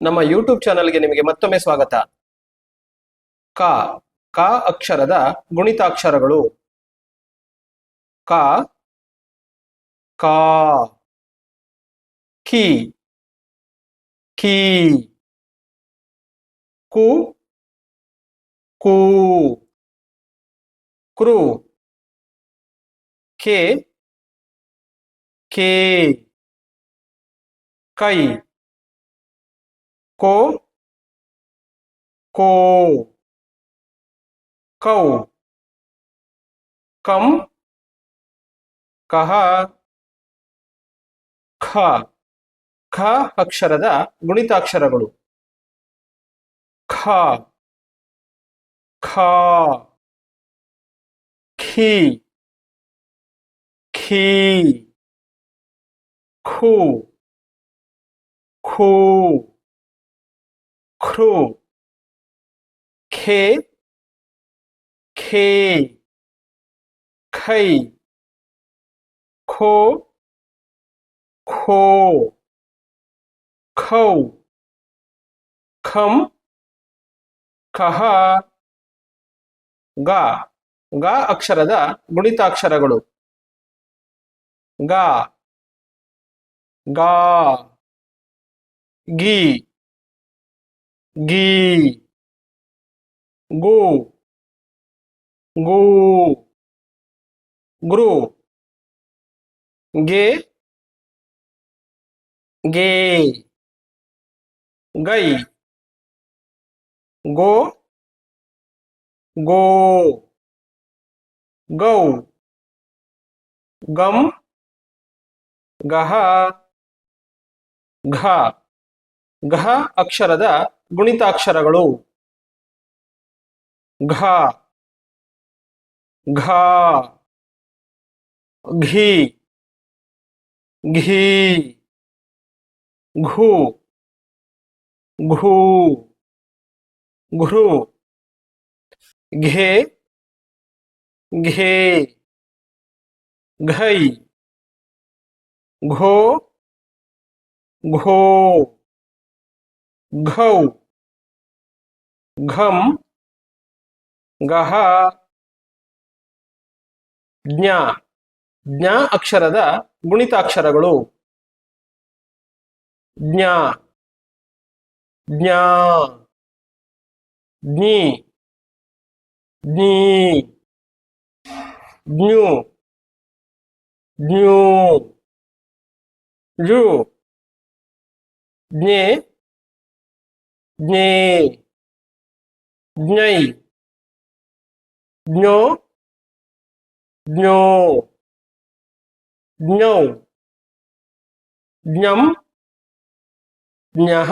ನಮ್ಮ ಯೂಟ್ಯೂಬ್ ಚಾನಲ್ಗೆ ನಿಮಗೆ ಮತ್ತೊಮ್ಮೆ ಸ್ವಾಗತ. ಕ ಕ ಅಕ್ಷರದ ಗುಣಿತಾಕ್ಷರಗಳು. ಕ, ಕಾ, ಕಿ, ಕೀ, ಕು ಕು ಕ್ರು ಕೆ ಕೆ, ಕೈ. को ಕೋ ಕೌ ಕಂ ಕಹ ಖ ಖ ಅಕ್ಷರದ ಗುಣಿತಾಕ್ಷರಗಳು. ಖ ಖ ಖಿ ಖೀ ಖು ಖೂ ಖೃ ಖೇ ಖೇ ಖೈ ಖೋ ಖೋ ಖೌ ಖಂ ಖಹ ಗ ಗ ಅಕ್ಷರದ ಗುಣಿತಾಕ್ಷರಗಳು ಗ, ಗಾ, ಗಿ. ಗಿ ಗು ಗು ಗೃ ಗೆ ಗೆ ಗೈ ಗೋ ಗೋ ಗೌ ಗಂ ಗಹ ಘ ಘ ಅಕ್ಷರದ ಗುಣಿತಾಕ್ಷರಗಳು ಘ ಘ ಘಿ ಘೀ ಘು ಘೂ ಘೃ ಘೇ ಘೇ ಘೈ ಘೋ ಘೌ, ಘಂ, ಗಹ, ಜ್ಞ ಜ್ಞ ಅಕ್ಷರದ ಗುಣಿತಾಕ್ಷರಗಳು. ಜ್ಞ, ಜ್ಞಾ, ಜ್ಞಿ, ಜ್ಞೀ, ಜ್ಞು, ಜ್ಞೂ ಜು ಜ್ಞೆ ಜ್ಞೇ ಜ್ಞೈ ಜ್ಞೋ ಜ್ಞೋ ಜ್ಞೌ ಜ್ಞಂ ಜ್ಞಃ